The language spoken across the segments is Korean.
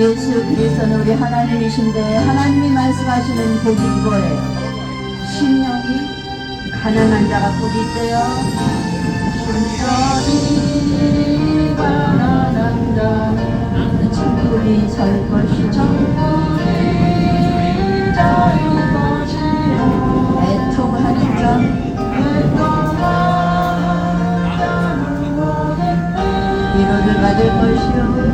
예수 그리스도는 우리 하나님이신데 하나님이 말씀하시는 복이 이거예요. 심령이 가난한 자가 복이 있대요. 심령이 가난한 자는 천국이 설 것이죠. 애통하는 자 위로를 받을 것이요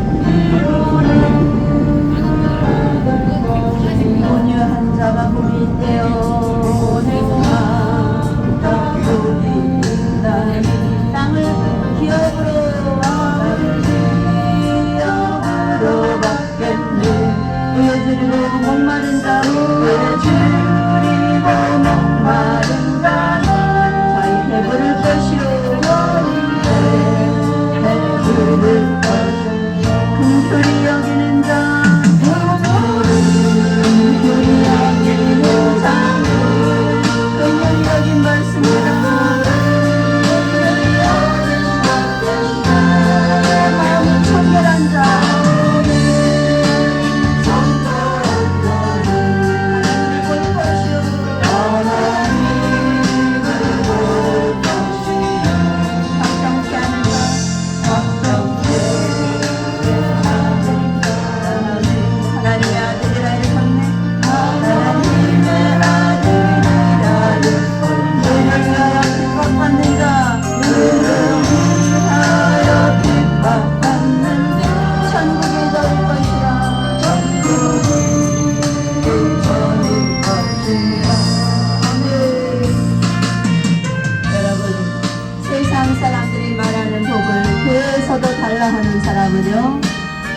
사람은요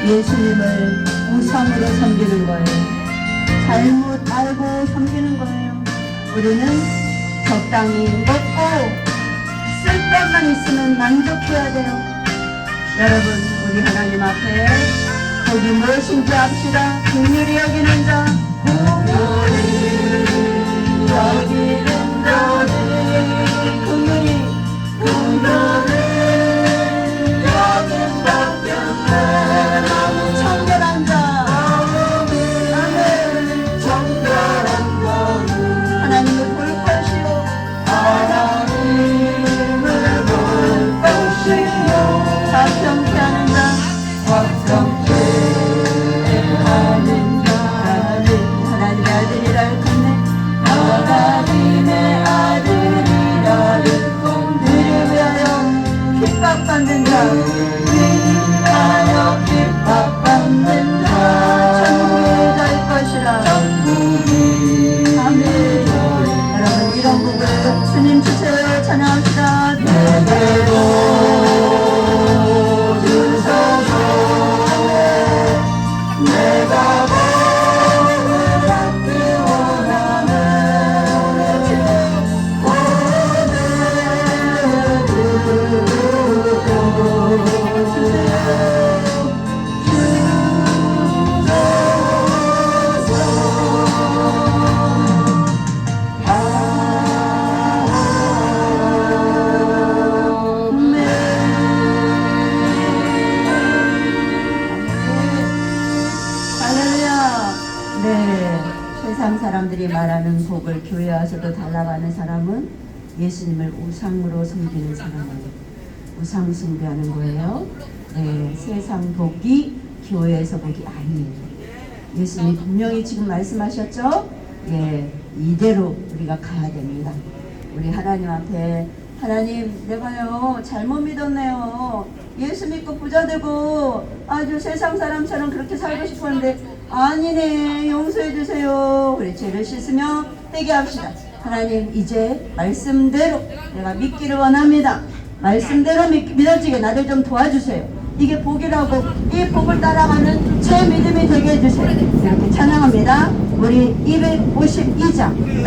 예수님을 우상으로 섬기는 거예요. 잘못 알고 섬기는 거예요. 우리는 적당히 먹고 쓸 때만 있으면 만족해야 돼요. 여러분 우리 하나님 앞에 복이 무엇인지 압시다. 긍휼히 여기는 자. 긍휼히 여기 come. 세상 사람들이 말하는 복을 교회 와서도 달라가는 사람은 예수님을 우상으로 섬기는 사람이에요. 우상 숭배하는 거예요. 네. 세상 복이 교회에서 복이 아니에요. 예수님이 분명히 지금 말씀하셨죠? 예. 이대로 우리가 가야 됩니다. 우리 하나님 앞에 하나님 내가요 잘못 믿었네요. 예수 믿고 부자 되고 아주 세상 사람처럼 그렇게 살고 싶었는데 아니네 용서해 주세요. 우리 죄를 씻으며 떼게 합시다. 하나님 이제 말씀대로 내가 믿기를 원합니다. 말씀대로 믿, 믿어지게 나를 좀 도와주세요. 이게 복이라고 이 복을 따라가는 제 믿음이 되게 해주세요. 이렇게 찬양합니다. 우리 252장